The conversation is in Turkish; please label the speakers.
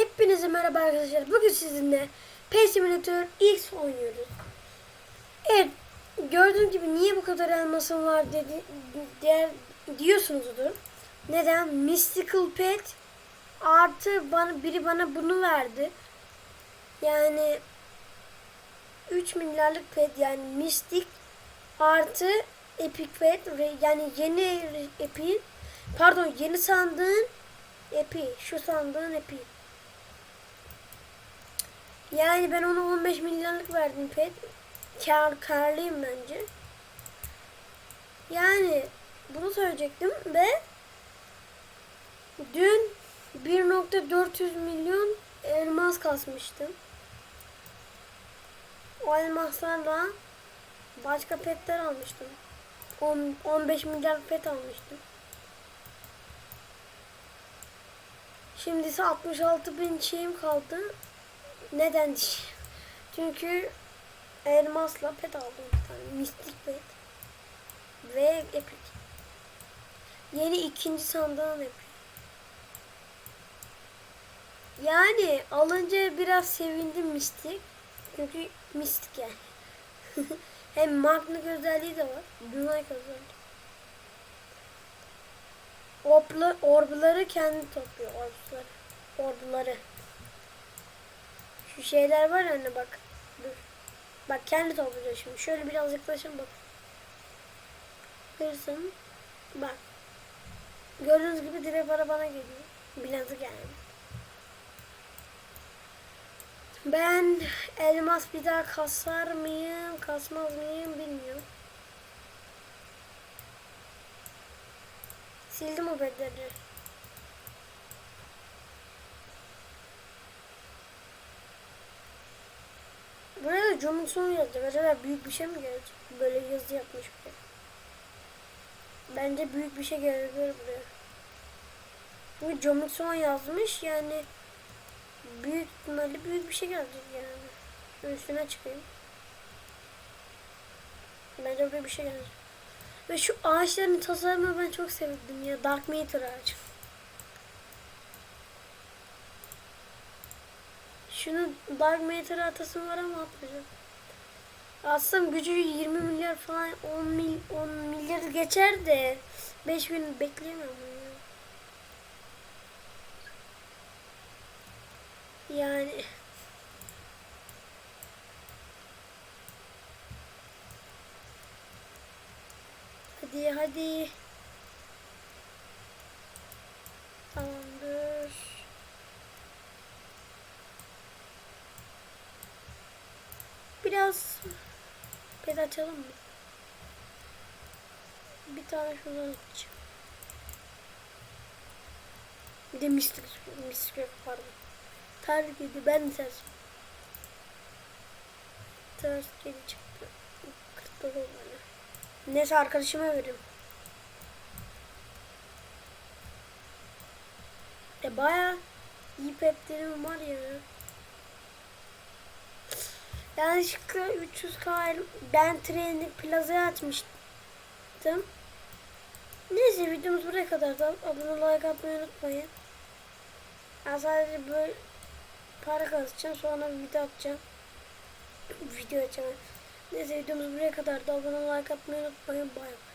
Speaker 1: Hepinize merhaba arkadaşlar. Bugün sizinle Pay Simulator X oynuyoruz. Evet, gördüğünüz gibi niye bu kadar elmasım var dedi der, diyorsunuzdur. Neden? Mystical Pet artı bana biri bana bunu verdi. Yani 3 milyarlık pet yani Mystic artı Epic Pet yani yeni Epic pardon yeni sandığın Epi. Şu sandığın epi. Yani ben ona 15 milyonluk verdim pet. Kar, karlıyım bence. Yani bunu söyleyecektim ve dün 1.400 milyon elmas kasmıştım. O elmaslarla başka petler almıştım. 10, 15 milyar pet almıştım. Şimdi ise 66 bin şeyim kaldı. Neden? Çünkü elmasla pet aldım bir tane. Mistik pet. Ve epic. Yeni ikinci sandığım epic. Yani alınca biraz sevindim mistik. Çünkü mistik yani. Hem magnet özelliği de var. Günay özelliği. Orbla, orbuları kendi topluyor. Orbları. Orbuları. Şu şeyler var ya hani bak. Dur. Bak kendi topluyor şimdi. Şöyle biraz yaklaşın bak. Hırsın. Bak. Gördüğünüz gibi direkt para bana geliyor. Bilezik yani. Ben elmas bir daha kasar mıyım, kasmaz mıyım bilmiyorum. Sildim o bedleri. Buraya da Johnson yazdı. Acaba büyük bir şey mi gelecek? Böyle yazı yapmış buraya. Bence büyük bir şey gelebilir buraya. Çünkü Johnson yazmış yani büyük ihtimalle büyük bir şey gelecek yani. Üstüne çıkayım. Bence buraya bir şey gelecek. Ve şu ağaçların tasarımını ben çok sevdim ya. Dark Matter ağacı. Şunun Dark Matter atası var ama atmayacağım. Atsam gücü 20 milyar falan 10, mil, 10 milyar geçer de 5 gün bekleyemem ya. Yani Hadi hadi. Biraz ped açalım mı? Bir tane şuradan açacağım. Bir de mistik, mistik yok pardon. Ters gidi ben de ters. Gidi çıktı. Kırkta da bana. Neyse arkadaşıma veririm. E baya iyi petlerim var ya. Yanlışlıkla 300k el- ben treni plazaya açmıştım. Neyse videomuz buraya kadar da abone like atmayı unutmayın. Ben sadece böyle para kazacağım sonra video atacağım. Video açacağım. Neyse videomuz buraya kadar da abone like atmayı unutmayın. Bay.